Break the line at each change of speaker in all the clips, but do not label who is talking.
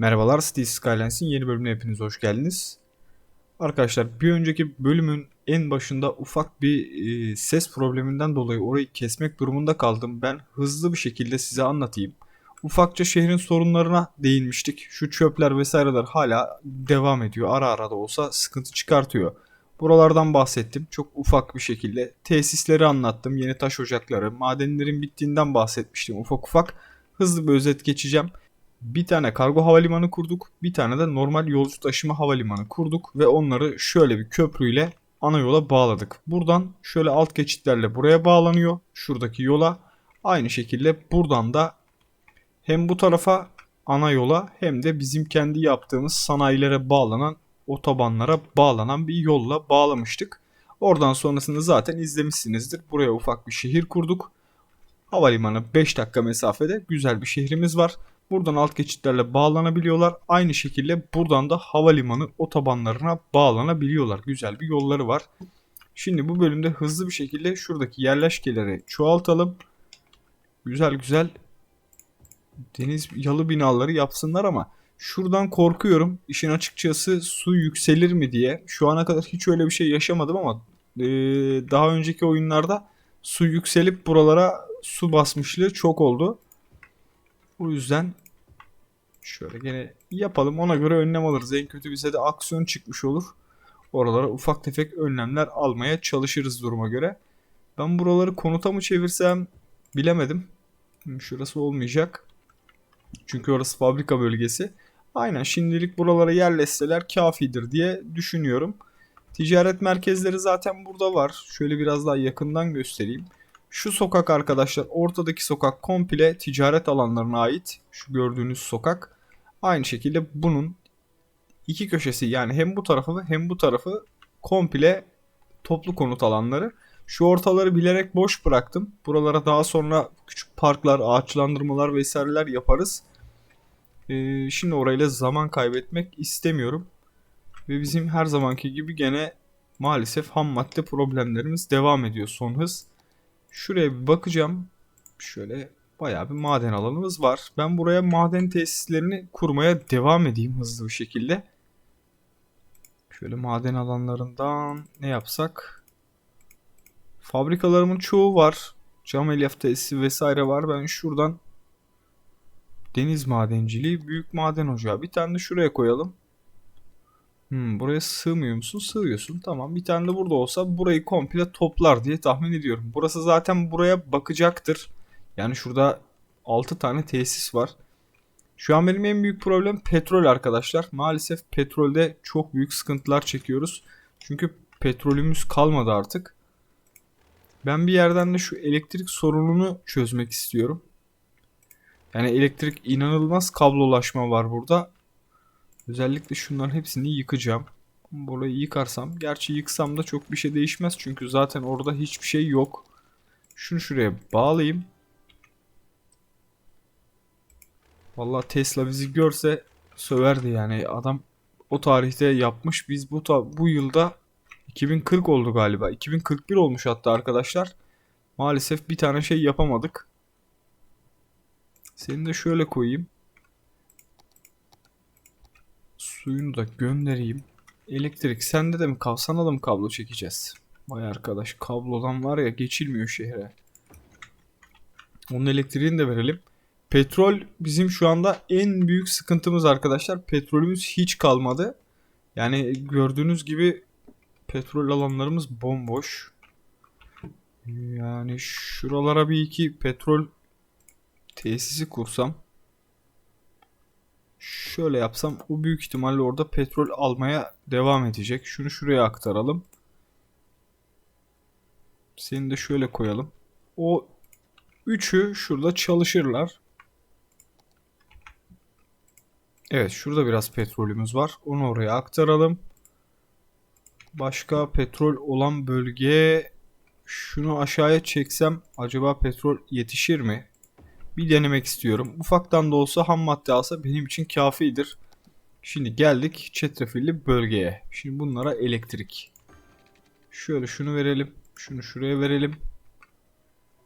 Merhabalar City Skylines'in yeni bölümüne hepiniz hoş geldiniz. Arkadaşlar bir önceki bölümün en başında ufak bir e, ses probleminden dolayı orayı kesmek durumunda kaldım. Ben hızlı bir şekilde size anlatayım. Ufakça şehrin sorunlarına değinmiştik. Şu çöpler vesaireler hala devam ediyor. Ara ara da olsa sıkıntı çıkartıyor. Buralardan bahsettim. Çok ufak bir şekilde. Tesisleri anlattım. Yeni taş ocakları, madenlerin bittiğinden bahsetmiştim ufak ufak. Hızlı bir özet geçeceğim. Bir tane kargo havalimanı kurduk. Bir tane de normal yolcu taşıma havalimanı kurduk. Ve onları şöyle bir köprüyle ana yola bağladık. Buradan şöyle alt geçitlerle buraya bağlanıyor. Şuradaki yola. Aynı şekilde buradan da hem bu tarafa ana yola hem de bizim kendi yaptığımız sanayilere bağlanan otobanlara bağlanan bir yolla bağlamıştık. Oradan sonrasını zaten izlemişsinizdir. Buraya ufak bir şehir kurduk. Havalimanı 5 dakika mesafede güzel bir şehrimiz var. Buradan alt geçitlerle bağlanabiliyorlar. Aynı şekilde buradan da havalimanı otobanlarına bağlanabiliyorlar. Güzel bir yolları var. Şimdi bu bölümde hızlı bir şekilde şuradaki yerleşkeleri çoğaltalım. Güzel güzel deniz yalı binaları yapsınlar ama şuradan korkuyorum. İşin açıkçası su yükselir mi diye. Şu ana kadar hiç öyle bir şey yaşamadım ama daha önceki oyunlarda su yükselip buralara su basmışlığı çok oldu. O yüzden şöyle gene yapalım. Ona göre önlem alırız. En kötü bize de aksiyon çıkmış olur. Oralara ufak tefek önlemler almaya çalışırız duruma göre. Ben buraları konuta mı çevirsem bilemedim. Şurası olmayacak. Çünkü orası fabrika bölgesi. Aynen şimdilik buralara yerleşseler kafidir diye düşünüyorum. Ticaret merkezleri zaten burada var. Şöyle biraz daha yakından göstereyim. Şu sokak arkadaşlar ortadaki sokak komple ticaret alanlarına ait. Şu gördüğünüz sokak. Aynı şekilde bunun iki köşesi yani hem bu tarafı hem bu tarafı komple toplu konut alanları. Şu ortaları bilerek boş bıraktım. Buralara daha sonra küçük parklar, ağaçlandırmalar vesaireler yaparız. Ee, şimdi orayla zaman kaybetmek istemiyorum. Ve bizim her zamanki gibi gene maalesef ham madde problemlerimiz devam ediyor son hız. Şuraya bir bakacağım. Şöyle bayağı bir maden alanımız var. Ben buraya maden tesislerini kurmaya devam edeyim hızlı bir şekilde. Şöyle maden alanlarından ne yapsak? Fabrikalarımın çoğu var. Cam elyaf tesisi vesaire var. Ben şuradan deniz madenciliği, büyük maden ocağı. Bir tane de şuraya koyalım. Hmm, buraya sığmıyor musun? Sığıyorsun. Tamam. Bir tane de burada olsa burayı komple toplar diye tahmin ediyorum. Burası zaten buraya bakacaktır. Yani şurada 6 tane tesis var. Şu an benim en büyük problem petrol arkadaşlar. Maalesef petrolde çok büyük sıkıntılar çekiyoruz. Çünkü petrolümüz kalmadı artık. Ben bir yerden de şu elektrik sorununu çözmek istiyorum. Yani elektrik inanılmaz kablolaşma var burada. Özellikle şunların hepsini yıkacağım. Burayı yıkarsam, gerçi yıksam da çok bir şey değişmez çünkü zaten orada hiçbir şey yok. Şunu şuraya bağlayayım. Vallahi Tesla bizi görse söverdi yani adam o tarihte yapmış. Biz bu ta bu yılda 2040 oldu galiba. 2041 olmuş hatta arkadaşlar. Maalesef bir tane şey yapamadık. Seni de şöyle koyayım. Suyunu da göndereyim. Elektrik sende de mi kalsana kablo çekeceğiz? Vay arkadaş kablodan var ya geçilmiyor şehre. Onun elektriğini de verelim. Petrol bizim şu anda en büyük sıkıntımız arkadaşlar. Petrolümüz hiç kalmadı. Yani gördüğünüz gibi petrol alanlarımız bomboş. Yani şuralara bir iki petrol tesisi kursam şöyle yapsam o büyük ihtimalle orada petrol almaya devam edecek. Şunu şuraya aktaralım. Seni de şöyle koyalım. O üçü şurada çalışırlar. Evet şurada biraz petrolümüz var. Onu oraya aktaralım. Başka petrol olan bölge şunu aşağıya çeksem acaba petrol yetişir mi? Bir denemek istiyorum. Ufaktan da olsa ham madde alsa benim için kafidir. Şimdi geldik çetrefilli bölgeye. Şimdi bunlara elektrik. Şöyle şunu verelim. Şunu şuraya verelim.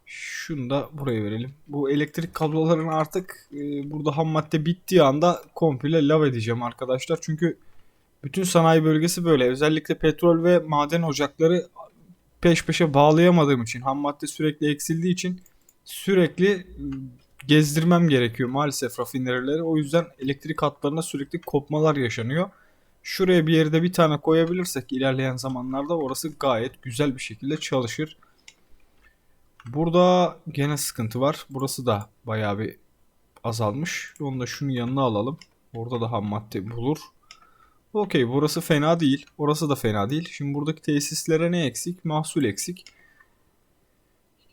Şunu da buraya verelim. Bu elektrik kablolarını artık e, burada ham madde bittiği anda komple lav edeceğim arkadaşlar. Çünkü bütün sanayi bölgesi böyle. Özellikle petrol ve maden ocakları peş peşe bağlayamadığım için ham madde sürekli eksildiği için sürekli gezdirmem gerekiyor maalesef rafinerileri. O yüzden elektrik hatlarına sürekli kopmalar yaşanıyor. Şuraya bir yerde bir tane koyabilirsek ilerleyen zamanlarda orası gayet güzel bir şekilde çalışır. Burada gene sıkıntı var. Burası da bayağı bir azalmış. Onu da şunun yanına alalım. Orada da ham madde bulur. Okey burası fena değil. Orası da fena değil. Şimdi buradaki tesislere ne eksik? Mahsul eksik.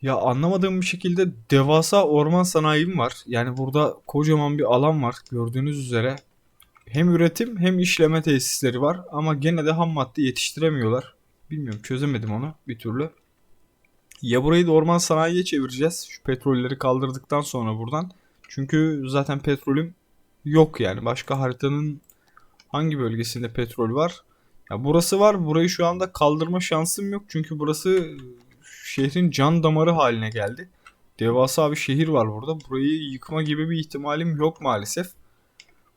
Ya anlamadığım bir şekilde devasa orman sanayim var. Yani burada kocaman bir alan var gördüğünüz üzere. Hem üretim hem işleme tesisleri var ama gene de ham madde yetiştiremiyorlar. Bilmiyorum çözemedim onu bir türlü. Ya burayı da orman sanayiye çevireceğiz. Şu petrolleri kaldırdıktan sonra buradan. Çünkü zaten petrolüm yok yani. Başka haritanın hangi bölgesinde petrol var? Ya burası var. Burayı şu anda kaldırma şansım yok. Çünkü burası şehrin can damarı haline geldi. Devasa bir şehir var burada. Burayı yıkma gibi bir ihtimalim yok maalesef.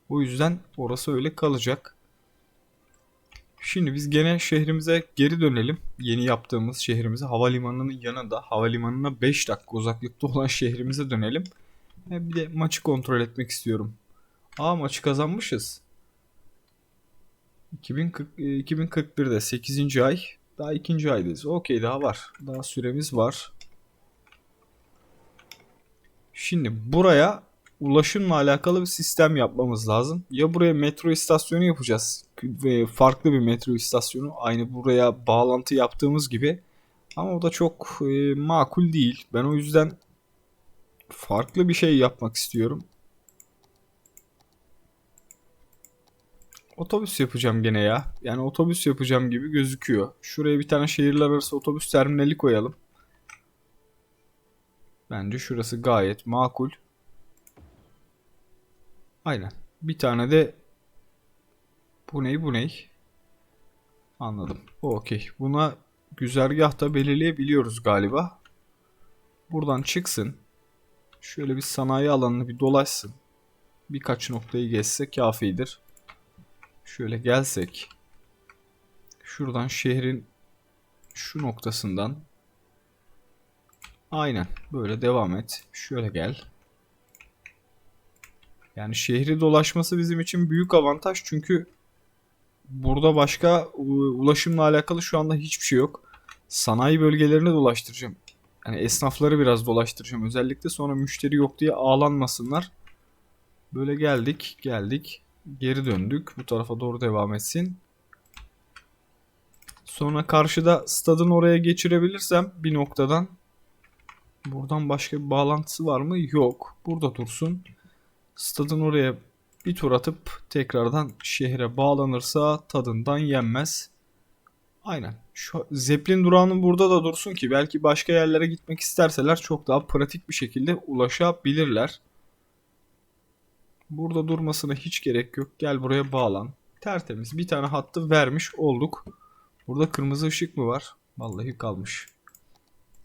O yüzden orası öyle kalacak. Şimdi biz gene şehrimize geri dönelim. Yeni yaptığımız şehrimize havalimanının yanında havalimanına 5 dakika uzaklıkta olan şehrimize dönelim. Bir de maçı kontrol etmek istiyorum. Aa maçı kazanmışız. 2040, 2041'de 8. ay. Daha 2. aydayız. Okey daha var. Daha süremiz var. Şimdi buraya ulaşımla alakalı bir sistem yapmamız lazım. Ya buraya metro istasyonu yapacağız ve farklı bir metro istasyonu aynı buraya bağlantı yaptığımız gibi. Ama o da çok e, makul değil. Ben o yüzden farklı bir şey yapmak istiyorum. Otobüs yapacağım gene ya. Yani otobüs yapacağım gibi gözüküyor. Şuraya bir tane şehirler arası otobüs terminali koyalım. Bence şurası gayet makul. Aynen. Bir tane de bu ney bu ney? Anladım. Okey. Buna güzergah da belirleyebiliyoruz galiba. Buradan çıksın. Şöyle bir sanayi alanını bir dolaşsın. Birkaç noktayı geçse kafidir. Şöyle gelsek. Şuradan şehrin şu noktasından Aynen. Böyle devam et. Şöyle gel. Yani şehri dolaşması bizim için büyük avantaj çünkü burada başka ulaşımla alakalı şu anda hiçbir şey yok. Sanayi bölgelerini dolaştıracağım. Yani esnafları biraz dolaştıracağım. Özellikle sonra müşteri yok diye ağlanmasınlar. Böyle geldik, geldik. Geri döndük. Bu tarafa doğru devam etsin. Sonra karşıda stadın oraya geçirebilirsem bir noktadan. Buradan başka bir bağlantısı var mı? Yok. Burada dursun. Stadın oraya bir tur atıp tekrardan şehre bağlanırsa tadından yenmez. Aynen. Şu Zeppelin durağının burada da dursun ki belki başka yerlere gitmek isterseler çok daha pratik bir şekilde ulaşabilirler. Burada durmasına hiç gerek yok. Gel buraya bağlan. Tertemiz. Bir tane hattı vermiş olduk. Burada kırmızı ışık mı var? Vallahi kalmış.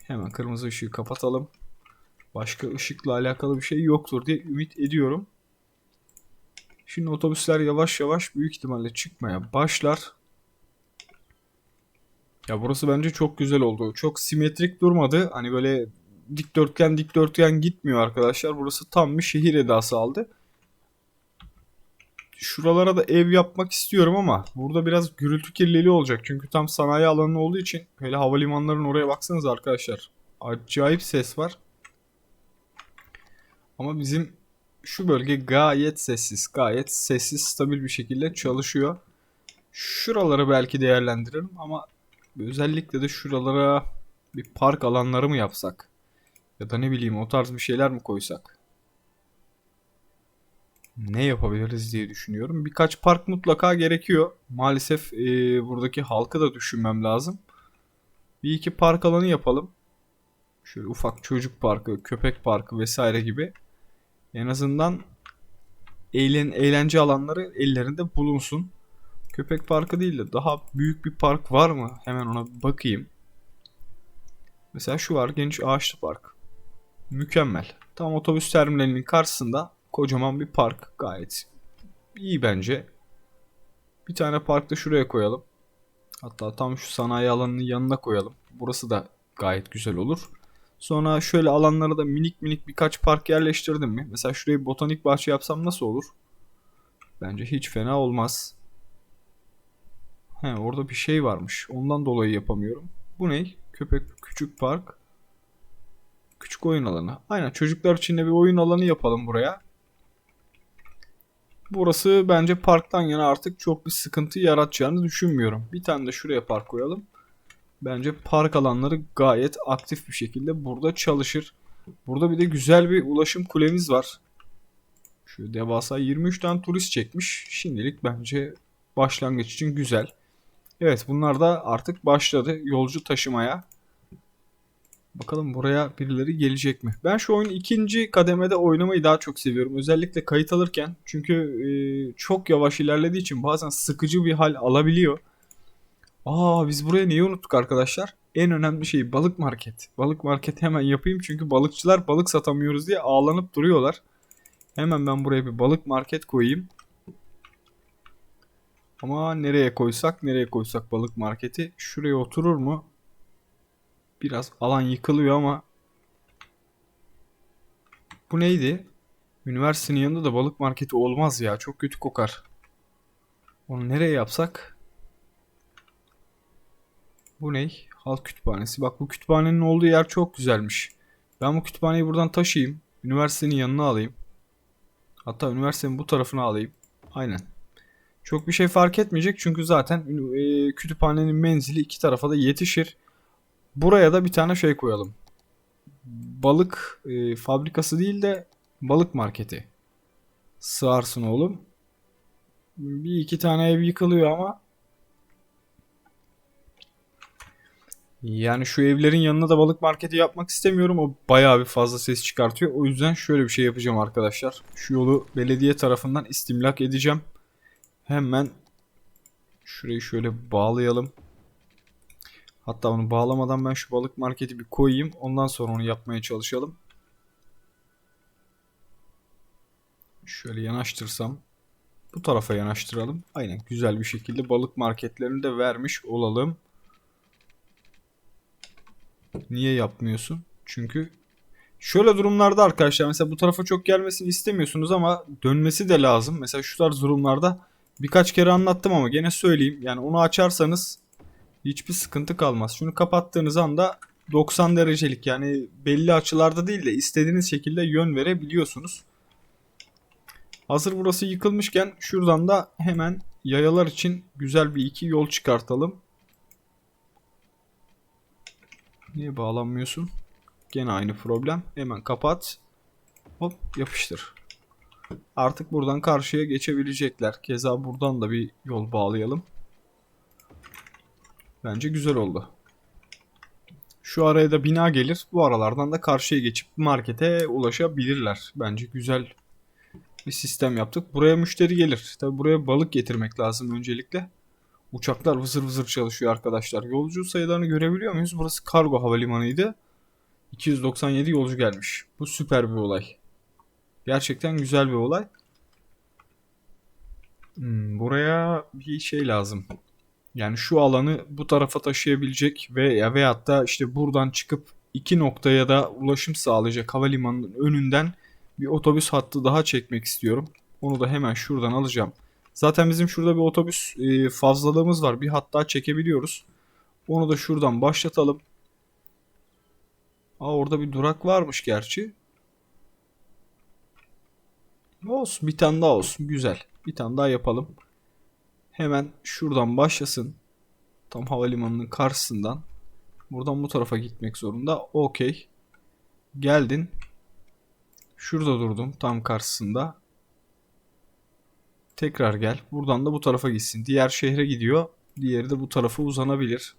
Hemen kırmızı ışığı kapatalım. Başka ışıkla alakalı bir şey yoktur diye ümit ediyorum. Şimdi otobüsler yavaş yavaş büyük ihtimalle çıkmaya başlar. Ya burası bence çok güzel oldu. Çok simetrik durmadı. Hani böyle dikdörtgen dikdörtgen gitmiyor arkadaşlar. Burası tam bir şehir edası aldı. Şuralara da ev yapmak istiyorum ama burada biraz gürültü kirliliği olacak. Çünkü tam sanayi alanı olduğu için hele havalimanlarının oraya baksanız arkadaşlar. Acayip ses var. Ama bizim şu bölge gayet sessiz. Gayet sessiz, stabil bir şekilde çalışıyor. Şuraları belki değerlendiririm ama özellikle de şuralara bir park alanları mı yapsak? Ya da ne bileyim o tarz bir şeyler mi koysak? Ne yapabiliriz diye düşünüyorum. Birkaç park mutlaka gerekiyor. Maalesef e, buradaki halkı da düşünmem lazım. Bir iki park alanı yapalım. Şöyle ufak çocuk parkı, köpek parkı vesaire gibi. En azından eğlen, eğlence alanları ellerinde bulunsun. Köpek parkı değil de daha büyük bir park var mı? Hemen ona bakayım. Mesela şu var geniş ağaçlı park. Mükemmel. Tam otobüs terminalinin karşısında kocaman bir park. Gayet iyi bence. Bir tane park da şuraya koyalım. Hatta tam şu sanayi alanının yanına koyalım. Burası da gayet güzel olur. Sonra şöyle alanlara da minik minik birkaç park yerleştirdim mi? Mesela şurayı botanik bahçe yapsam nasıl olur? Bence hiç fena olmaz. He orada bir şey varmış. Ondan dolayı yapamıyorum. Bu ne? Köpek küçük park. Küçük oyun alanı. Aynen çocuklar için de bir oyun alanı yapalım buraya. Burası bence parktan yana artık çok bir sıkıntı yaratacağını düşünmüyorum. Bir tane de şuraya park koyalım. Bence park alanları gayet aktif bir şekilde burada çalışır. Burada bir de güzel bir ulaşım kulemiz var. Şu devasa 23 tane turist çekmiş. Şimdilik bence başlangıç için güzel. Evet bunlar da artık başladı yolcu taşımaya. Bakalım buraya birileri gelecek mi? Ben şu oyunu ikinci kademede oynamayı daha çok seviyorum. Özellikle kayıt alırken. Çünkü e, çok yavaş ilerlediği için bazen sıkıcı bir hal alabiliyor. Aa biz buraya neyi unuttuk arkadaşlar? En önemli şey balık market. Balık market hemen yapayım çünkü balıkçılar balık satamıyoruz diye ağlanıp duruyorlar. Hemen ben buraya bir balık market koyayım. Ama nereye koysak nereye koysak balık marketi şuraya oturur mu? Biraz alan yıkılıyor ama bu neydi? Üniversitenin yanında da balık marketi olmaz ya. Çok kötü kokar. Onu nereye yapsak? Bu ne? Halk kütüphanesi. Bak bu kütüphanenin olduğu yer çok güzelmiş. Ben bu kütüphaneyi buradan taşıyayım. Üniversitenin yanına alayım. Hatta üniversitenin bu tarafına alayım. Aynen. Çok bir şey fark etmeyecek çünkü zaten e, kütüphanenin menzili iki tarafa da yetişir. Buraya da bir tane şey koyalım. Balık e, fabrikası değil de balık marketi. Sığarsın oğlum. Bir iki tane ev yıkılıyor ama yani şu evlerin yanına da balık marketi yapmak istemiyorum. O bayağı bir fazla ses çıkartıyor. O yüzden şöyle bir şey yapacağım arkadaşlar. Şu yolu belediye tarafından istimlak edeceğim. Hemen şurayı şöyle bağlayalım. Hatta onu bağlamadan ben şu balık marketi bir koyayım. Ondan sonra onu yapmaya çalışalım. Şöyle yanaştırsam. Bu tarafa yanaştıralım. Aynen güzel bir şekilde balık marketlerini de vermiş olalım. Niye yapmıyorsun? Çünkü şöyle durumlarda arkadaşlar mesela bu tarafa çok gelmesini istemiyorsunuz ama dönmesi de lazım. Mesela şu tarz durumlarda birkaç kere anlattım ama gene söyleyeyim. Yani onu açarsanız hiçbir sıkıntı kalmaz. Şunu kapattığınız anda 90 derecelik yani belli açılarda değil de istediğiniz şekilde yön verebiliyorsunuz. Hazır burası yıkılmışken şuradan da hemen yayalar için güzel bir iki yol çıkartalım. Niye bağlanmıyorsun? Gene aynı problem. Hemen kapat. Hop yapıştır. Artık buradan karşıya geçebilecekler. Keza buradan da bir yol bağlayalım. Bence güzel oldu. Şu araya da bina gelir. Bu aralardan da karşıya geçip markete ulaşabilirler. Bence güzel bir sistem yaptık. Buraya müşteri gelir. Tabi buraya balık getirmek lazım öncelikle. Uçaklar vızır vızır çalışıyor arkadaşlar. Yolcu sayılarını görebiliyor muyuz? Burası kargo havalimanıydı. 297 yolcu gelmiş. Bu süper bir olay. Gerçekten güzel bir olay. Hmm, buraya bir şey lazım. Yani şu alanı bu tarafa taşıyabilecek ve ya veyahut da işte buradan çıkıp iki noktaya da ulaşım sağlayacak havalimanının önünden bir otobüs hattı daha çekmek istiyorum. Onu da hemen şuradan alacağım. Zaten bizim şurada bir otobüs e, fazlalığımız var. Bir hat daha çekebiliyoruz. Onu da şuradan başlatalım. Aa orada bir durak varmış gerçi. Olsun bir tane daha olsun. Güzel. Bir tane daha yapalım. Hemen şuradan başlasın. Tam havalimanının karşısından. Buradan bu tarafa gitmek zorunda. Okey. Geldin. Şurada durdum tam karşısında. Tekrar gel. Buradan da bu tarafa gitsin. Diğer şehre gidiyor. Diğeri de bu tarafa uzanabilir.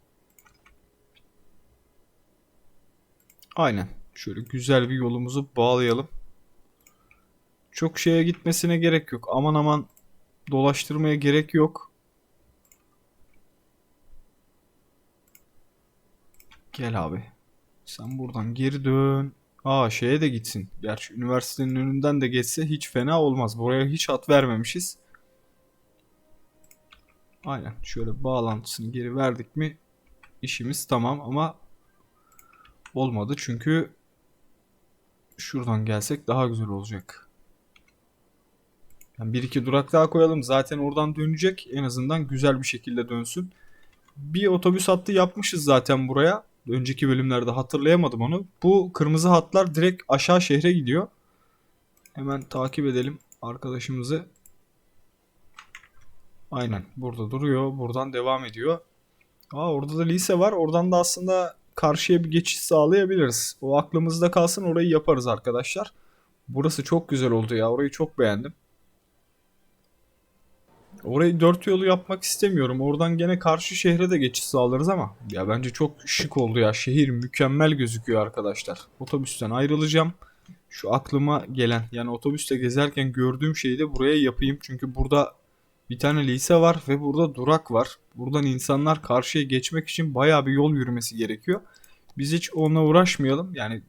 Aynen. Şöyle güzel bir yolumuzu bağlayalım. Çok şeye gitmesine gerek yok. Aman aman dolaştırmaya gerek yok. Gel abi. Sen buradan geri dön. Aa şeye de gitsin. Gerçi üniversitenin önünden de geçse hiç fena olmaz. Buraya hiç hat vermemişiz. Aynen. Şöyle bağlantısını geri verdik mi işimiz tamam ama olmadı çünkü şuradan gelsek daha güzel olacak. Yani bir iki durak daha koyalım. Zaten oradan dönecek. En azından güzel bir şekilde dönsün. Bir otobüs hattı yapmışız zaten buraya. Önceki bölümlerde hatırlayamadım onu. Bu kırmızı hatlar direkt aşağı şehre gidiyor. Hemen takip edelim arkadaşımızı. Aynen burada duruyor. Buradan devam ediyor. Aa orada da lise var. Oradan da aslında karşıya bir geçiş sağlayabiliriz. O aklımızda kalsın orayı yaparız arkadaşlar. Burası çok güzel oldu ya. Orayı çok beğendim. Orayı dört yolu yapmak istemiyorum. Oradan gene karşı şehre de geçiş sağlarız ama ya bence çok şık oldu ya. Şehir mükemmel gözüküyor arkadaşlar. Otobüsten ayrılacağım. Şu aklıma gelen yani otobüste gezerken gördüğüm şeyi de buraya yapayım. Çünkü burada bir tane lise var ve burada durak var. Buradan insanlar karşıya geçmek için bayağı bir yol yürümesi gerekiyor. Biz hiç onunla uğraşmayalım. Yani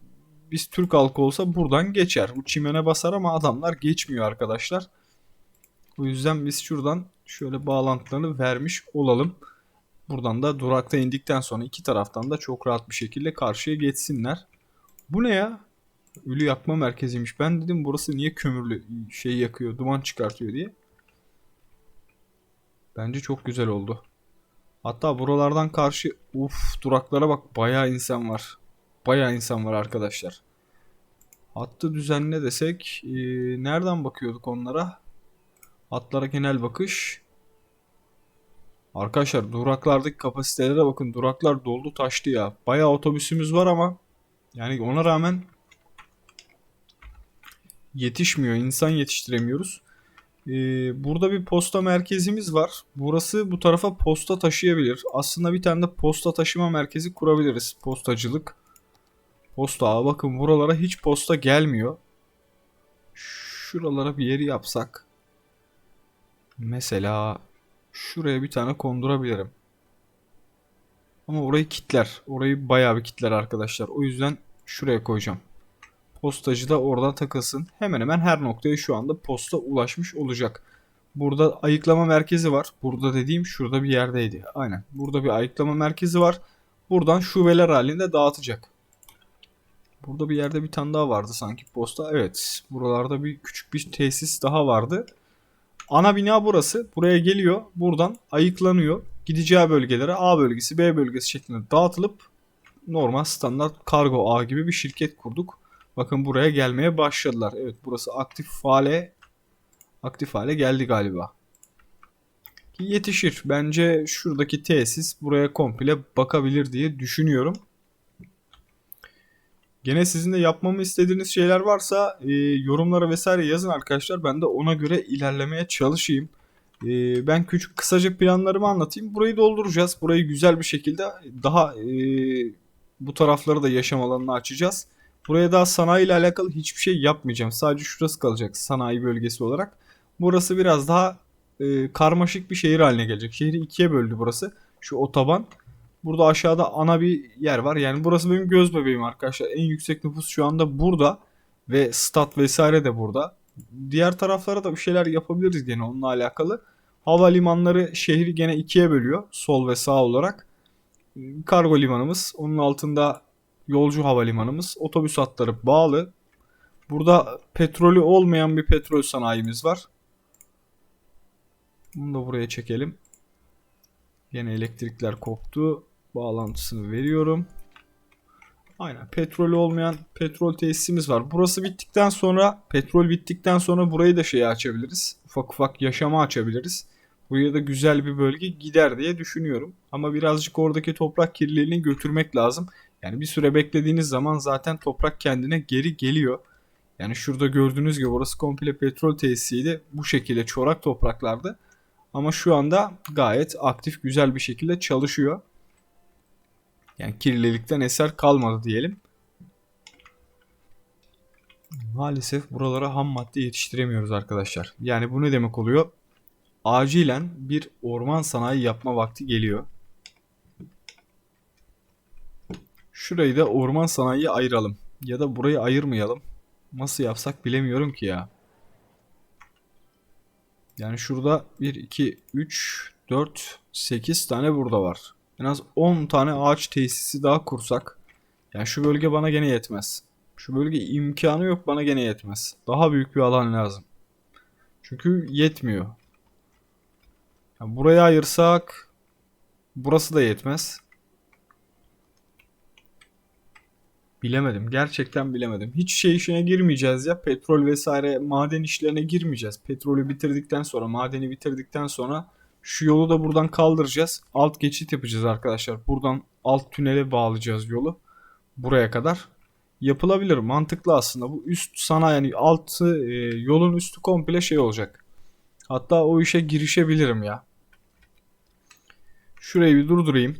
biz Türk halkı olsa buradan geçer. Bu çimene basar ama adamlar geçmiyor arkadaşlar. O yüzden biz şuradan şöyle bağlantılarını vermiş olalım. Buradan da durakta indikten sonra iki taraftan da çok rahat bir şekilde karşıya geçsinler. Bu ne ya? Ölü yakma merkeziymiş. Ben dedim burası niye kömürlü şey yakıyor, duman çıkartıyor diye. Bence çok güzel oldu. Hatta buralardan karşı uf duraklara bak bayağı insan var. Bayağı insan var arkadaşlar. Hattı düzenle desek ee, nereden bakıyorduk onlara? Hatlara genel bakış. Arkadaşlar duraklardaki kapasitelere bakın. Duraklar doldu taştı ya. Bayağı otobüsümüz var ama yani ona rağmen yetişmiyor. İnsan yetiştiremiyoruz. Ee, burada bir posta merkezimiz var. Burası bu tarafa posta taşıyabilir. Aslında bir tane de posta taşıma merkezi kurabiliriz. Postacılık. Posta. Bakın buralara hiç posta gelmiyor. Şuralara bir yeri yapsak. Mesela şuraya bir tane kondurabilirim. Ama orayı kitler. Orayı bayağı bir kitler arkadaşlar. O yüzden şuraya koyacağım. Postacı da orada takılsın. Hemen hemen her noktaya şu anda posta ulaşmış olacak. Burada ayıklama merkezi var. Burada dediğim şurada bir yerdeydi. Aynen. Burada bir ayıklama merkezi var. Buradan şubeler halinde dağıtacak. Burada bir yerde bir tane daha vardı sanki posta. Evet. Buralarda bir küçük bir tesis daha vardı. Ana bina burası. Buraya geliyor. Buradan ayıklanıyor. Gideceği bölgelere A bölgesi, B bölgesi şeklinde dağıtılıp normal standart kargo ağ gibi bir şirket kurduk. Bakın buraya gelmeye başladılar. Evet burası aktif hale aktif hale geldi galiba. Yetişir. Bence şuradaki tesis buraya komple bakabilir diye düşünüyorum. Gene sizin de yapmamı istediğiniz şeyler varsa e, yorumlara vesaire yazın arkadaşlar. Ben de ona göre ilerlemeye çalışayım. E, ben küçük kısaca planlarımı anlatayım. Burayı dolduracağız. Burayı güzel bir şekilde daha e, bu tarafları da yaşam alanına açacağız. Buraya daha sanayi ile alakalı hiçbir şey yapmayacağım. Sadece şurası kalacak sanayi bölgesi olarak. Burası biraz daha e, karmaşık bir şehir haline gelecek. Şehri ikiye böldü burası. Şu otoban. Burada aşağıda ana bir yer var. Yani burası benim göz bebeğim arkadaşlar. En yüksek nüfus şu anda burada. Ve stat vesaire de burada. Diğer taraflara da bir şeyler yapabiliriz gene onunla alakalı. Havalimanları şehri gene ikiye bölüyor. Sol ve sağ olarak. Kargo limanımız. Onun altında yolcu havalimanımız. Otobüs hatları bağlı. Burada petrolü olmayan bir petrol sanayimiz var. Bunu da buraya çekelim. Yine elektrikler koptu. Bağlantısını veriyorum. Aynen petrolü olmayan petrol tesisimiz var. Burası bittikten sonra petrol bittikten sonra burayı da şeye açabiliriz. Ufak ufak yaşama açabiliriz. Buraya da güzel bir bölge gider diye düşünüyorum. Ama birazcık oradaki toprak kirliliğini götürmek lazım. Yani bir süre beklediğiniz zaman zaten toprak kendine geri geliyor. Yani şurada gördüğünüz gibi orası komple petrol tesisiydi. Bu şekilde çorak topraklarda. Ama şu anda gayet aktif güzel bir şekilde çalışıyor. Yani kirlilikten eser kalmadı diyelim. Maalesef buralara ham madde yetiştiremiyoruz arkadaşlar. Yani bu ne demek oluyor? Acilen bir orman sanayi yapma vakti geliyor. Şurayı da orman sanayiye ayıralım. Ya da burayı ayırmayalım. Nasıl yapsak bilemiyorum ki ya. Yani şurada 1, 2, 3, 4, 8 tane burada var. En az 10 tane ağaç tesisi daha kursak. Yani şu bölge bana gene yetmez. Şu bölge imkanı yok bana gene yetmez. Daha büyük bir alan lazım. Çünkü yetmiyor. Yani buraya ayırsak burası da yetmez. Bilemedim. Gerçekten bilemedim. Hiç şey işine girmeyeceğiz ya. Petrol vesaire maden işlerine girmeyeceğiz. Petrolü bitirdikten sonra, madeni bitirdikten sonra şu yolu da buradan kaldıracağız. Alt geçit yapacağız arkadaşlar. Buradan alt tünele bağlayacağız yolu. Buraya kadar. Yapılabilir. Mantıklı aslında. Bu üst sana yani altı e, yolun üstü komple şey olacak. Hatta o işe girişebilirim ya. Şurayı bir durdurayım.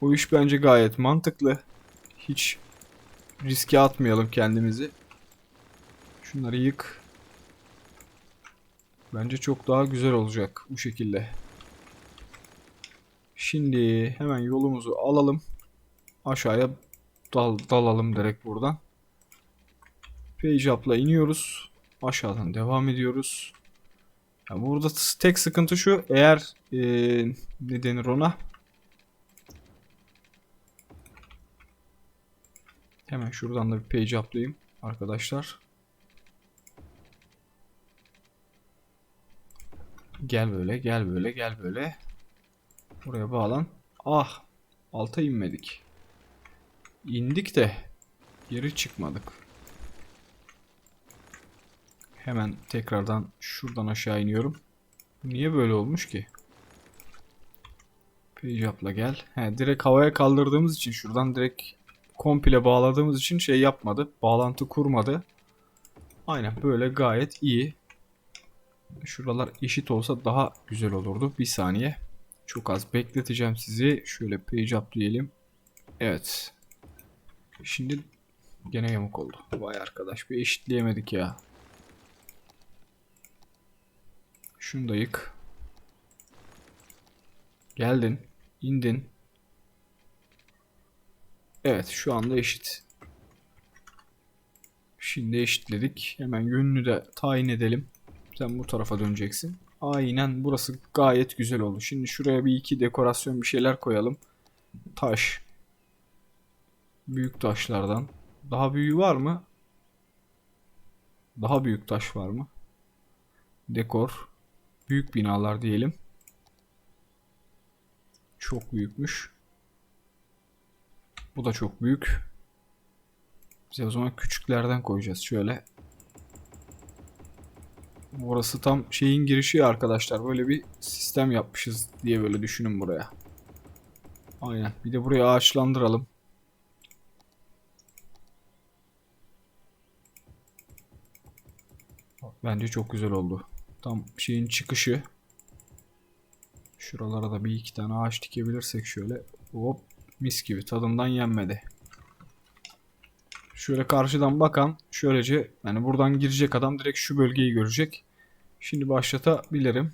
Bu iş bence gayet mantıklı. Hiç riske atmayalım kendimizi. Şunları yık. Bence çok daha güzel olacak bu şekilde. Şimdi hemen yolumuzu alalım. Aşağıya dal dalalım direkt buradan. Page iniyoruz. Aşağıdan devam ediyoruz. Ya burada tek sıkıntı şu. Eğer ee, ne denir ona? Hemen şuradan da bir page up'layayım arkadaşlar. Gel böyle, gel böyle, gel böyle. Buraya bağlan. Ah, alta inmedik. İndik de geri çıkmadık. Hemen tekrardan şuradan aşağı iniyorum. Niye böyle olmuş ki? Page gel. He, direkt havaya kaldırdığımız için şuradan direkt komple bağladığımız için şey yapmadı. Bağlantı kurmadı. Aynen böyle gayet iyi. Şuralar eşit olsa daha güzel olurdu. Bir saniye. Çok az bekleteceğim sizi. Şöyle page up diyelim. Evet. Şimdi gene yamuk oldu. Vay arkadaş bir eşitleyemedik ya. Şunu da yık. Geldin. indin. Evet şu anda eşit. Şimdi eşitledik. Hemen yönünü de tayin edelim. Sen bu tarafa döneceksin. Aynen burası gayet güzel oldu. Şimdi şuraya bir iki dekorasyon bir şeyler koyalım. Taş. Büyük taşlardan. Daha büyüğü var mı? Daha büyük taş var mı? Dekor. Büyük binalar diyelim. Çok büyükmüş. Bu da çok büyük. Biz o zaman küçüklerden koyacağız. Şöyle. Burası tam şeyin girişi arkadaşlar. Böyle bir sistem yapmışız diye böyle düşünün buraya. Aynen. Bir de burayı ağaçlandıralım. Bence çok güzel oldu. Tam şeyin çıkışı. Şuralara da bir iki tane ağaç dikebilirsek şöyle. Hop mis gibi tadından yenmedi. Şöyle karşıdan bakan şöylece yani buradan girecek adam direkt şu bölgeyi görecek. Şimdi başlatabilirim.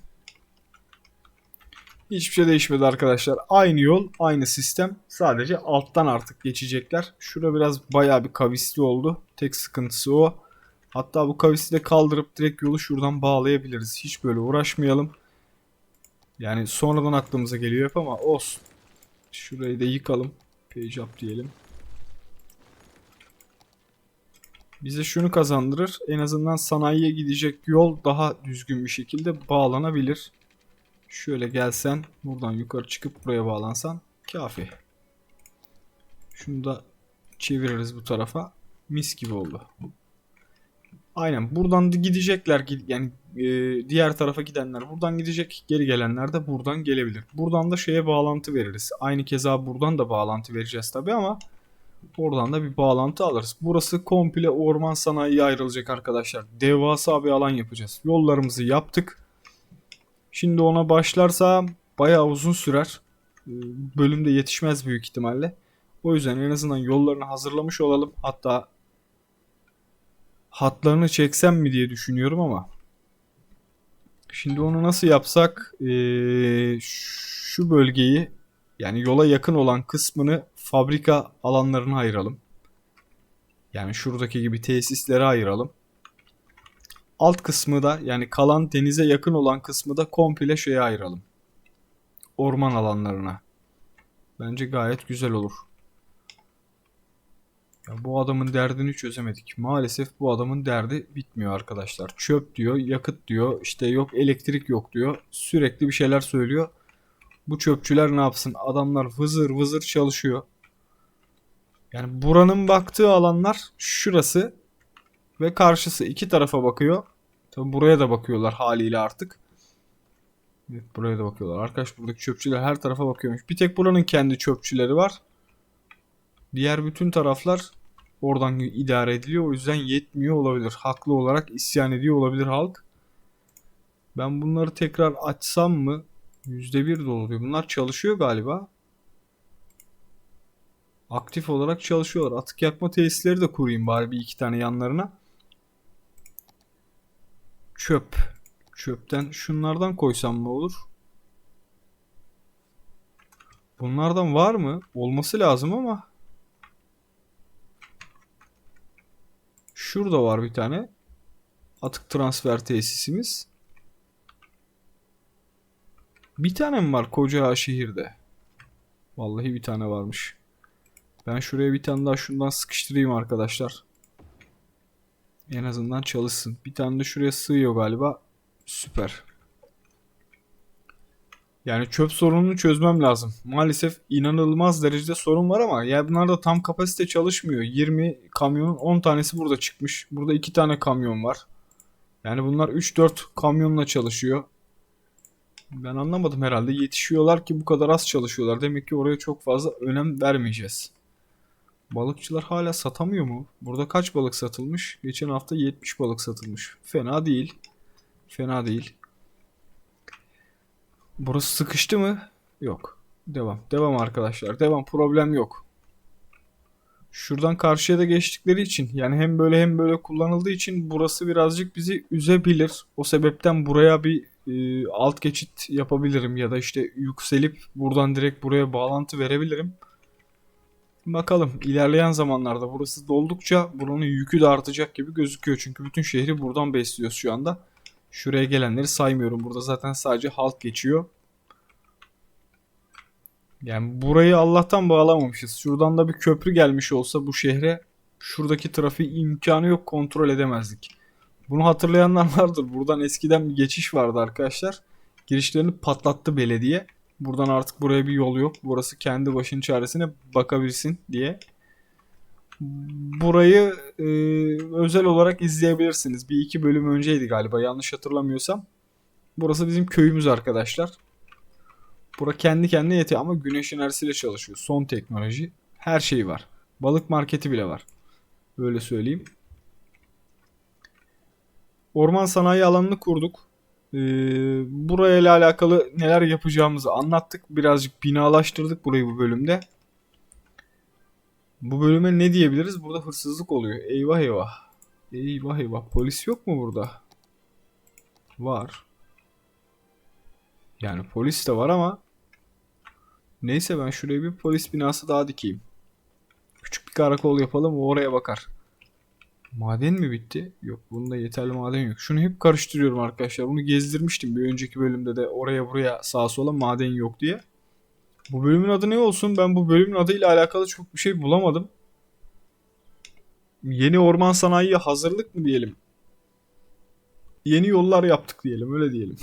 Hiçbir şey değişmedi arkadaşlar. Aynı yol, aynı sistem. Sadece alttan artık geçecekler. Şurada biraz bayağı bir kavisli oldu. Tek sıkıntısı o. Hatta bu kavisi de kaldırıp direkt yolu şuradan bağlayabiliriz. Hiç böyle uğraşmayalım. Yani sonradan aklımıza geliyor hep ama olsun. Şurayı da yıkalım. Page up diyelim. Bize şunu kazandırır. En azından sanayiye gidecek yol daha düzgün bir şekilde bağlanabilir. Şöyle gelsen buradan yukarı çıkıp buraya bağlansan kafi. Şunu da çeviririz bu tarafa. Mis gibi oldu. Aynen buradan gidecekler yani e, diğer tarafa gidenler buradan gidecek geri gelenler de buradan gelebilir. Buradan da şeye bağlantı veririz. Aynı keza buradan da bağlantı vereceğiz tabi ama oradan da bir bağlantı alırız. Burası komple orman sanayiye ayrılacak arkadaşlar. Devasa bir alan yapacağız. Yollarımızı yaptık. Şimdi ona başlarsa bayağı uzun sürer. E, bölümde yetişmez büyük ihtimalle. O yüzden en azından yollarını hazırlamış olalım. Hatta hatlarını çeksem mi diye düşünüyorum ama. Şimdi onu nasıl yapsak ee, şu bölgeyi yani yola yakın olan kısmını fabrika alanlarına ayıralım. Yani şuradaki gibi tesislere ayıralım. Alt kısmı da yani kalan denize yakın olan kısmı da komple şeye ayıralım. Orman alanlarına. Bence gayet güzel olur. Ya bu adamın derdini çözemedik. Maalesef bu adamın derdi bitmiyor arkadaşlar. Çöp diyor, yakıt diyor, işte yok elektrik yok diyor. Sürekli bir şeyler söylüyor. Bu çöpçüler ne yapsın? Adamlar vızır vızır çalışıyor. Yani buranın baktığı alanlar şurası ve karşısı iki tarafa bakıyor. Tabi buraya da bakıyorlar haliyle artık. Evet buraya da bakıyorlar. Arkadaş buradaki çöpçüler her tarafa bakıyormuş. Bir tek buranın kendi çöpçüleri var. Diğer bütün taraflar oradan idare ediliyor. O yüzden yetmiyor olabilir. Haklı olarak isyan ediyor olabilir halk. Ben bunları tekrar açsam mı? %1 dolu diyor. Bunlar çalışıyor galiba. Aktif olarak çalışıyorlar. Atık yakma tesisleri de kurayım bari bir iki tane yanlarına. Çöp. Çöpten şunlardan koysam ne olur? Bunlardan var mı? Olması lazım ama. Şurada var bir tane. Atık transfer tesisimiz. Bir tane mi var koca şehirde? Vallahi bir tane varmış. Ben şuraya bir tane daha şundan sıkıştırayım arkadaşlar. En azından çalışsın. Bir tane de şuraya sığıyor galiba. Süper. Yani çöp sorununu çözmem lazım. Maalesef inanılmaz derecede sorun var ama ya bunlar da tam kapasite çalışmıyor. 20 kamyonun 10 tanesi burada çıkmış. Burada 2 tane kamyon var. Yani bunlar 3-4 kamyonla çalışıyor. Ben anlamadım herhalde. Yetişiyorlar ki bu kadar az çalışıyorlar. Demek ki oraya çok fazla önem vermeyeceğiz. Balıkçılar hala satamıyor mu? Burada kaç balık satılmış? Geçen hafta 70 balık satılmış. Fena değil. Fena değil. Burası sıkıştı mı? Yok. Devam. Devam arkadaşlar. Devam. Problem yok. Şuradan karşıya da geçtikleri için yani hem böyle hem böyle kullanıldığı için burası birazcık bizi üzebilir. O sebepten buraya bir e, alt geçit yapabilirim ya da işte yükselip buradan direkt buraya bağlantı verebilirim. Bakalım ilerleyen zamanlarda burası doldukça buranın yükü de artacak gibi gözüküyor. Çünkü bütün şehri buradan besliyoruz şu anda. Şuraya gelenleri saymıyorum. Burada zaten sadece halk geçiyor. Yani burayı Allah'tan bağlamamışız. Şuradan da bir köprü gelmiş olsa bu şehre şuradaki trafiği imkanı yok kontrol edemezdik. Bunu hatırlayanlar vardır. Buradan eskiden bir geçiş vardı arkadaşlar. Girişlerini patlattı belediye. Buradan artık buraya bir yol yok. Burası kendi başının çaresine bakabilsin diye. Burayı e, özel olarak izleyebilirsiniz. Bir iki bölüm önceydi galiba yanlış hatırlamıyorsam. Burası bizim köyümüz arkadaşlar. Bura kendi kendine yetiyor ama güneş enerjisiyle çalışıyor. Son teknoloji. Her şey var. Balık marketi bile var. Böyle söyleyeyim. Orman sanayi alanını kurduk. Ee, burayla alakalı neler yapacağımızı anlattık. Birazcık binalaştırdık burayı bu bölümde. Bu bölüme ne diyebiliriz? Burada hırsızlık oluyor. Eyvah eyvah. Eyvah eyvah. Polis yok mu burada? Var. Yani polis de var ama neyse ben şuraya bir polis binası daha dikeyim. Küçük bir karakol yapalım oraya bakar. Maden mi bitti? Yok bunda yeterli maden yok. Şunu hep karıştırıyorum arkadaşlar. Bunu gezdirmiştim bir önceki bölümde de oraya buraya sağa sola maden yok diye. Bu bölümün adı ne olsun? Ben bu bölümün adıyla alakalı çok bir şey bulamadım. Yeni orman sanayiye hazırlık mı diyelim? Yeni yollar yaptık diyelim öyle diyelim.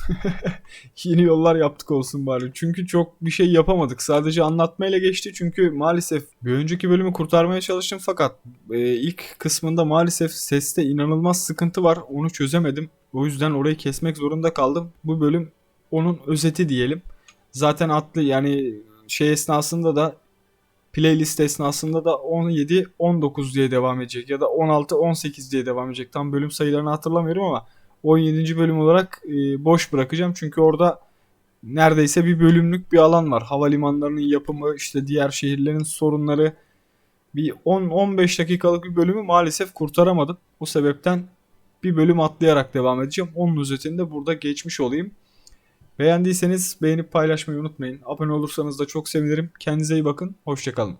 Yeni yollar yaptık olsun bari. Çünkü çok bir şey yapamadık. Sadece anlatmayla geçti. Çünkü maalesef bir önceki bölümü kurtarmaya çalıştım fakat e, ilk kısmında maalesef seste inanılmaz sıkıntı var. Onu çözemedim. O yüzden orayı kesmek zorunda kaldım. Bu bölüm onun özeti diyelim. Zaten atlı yani şey esnasında da playlist esnasında da 17 19 diye devam edecek ya da 16 18 diye devam edecek. Tam bölüm sayılarını hatırlamıyorum ama 17. bölüm olarak e, boş bırakacağım. Çünkü orada neredeyse bir bölümlük bir alan var. Havalimanlarının yapımı, işte diğer şehirlerin sorunları. Bir 10-15 dakikalık bir bölümü maalesef kurtaramadım. Bu sebepten bir bölüm atlayarak devam edeceğim. Onun özetini burada geçmiş olayım. Beğendiyseniz beğenip paylaşmayı unutmayın. Abone olursanız da çok sevinirim. Kendinize iyi bakın. Hoşçakalın.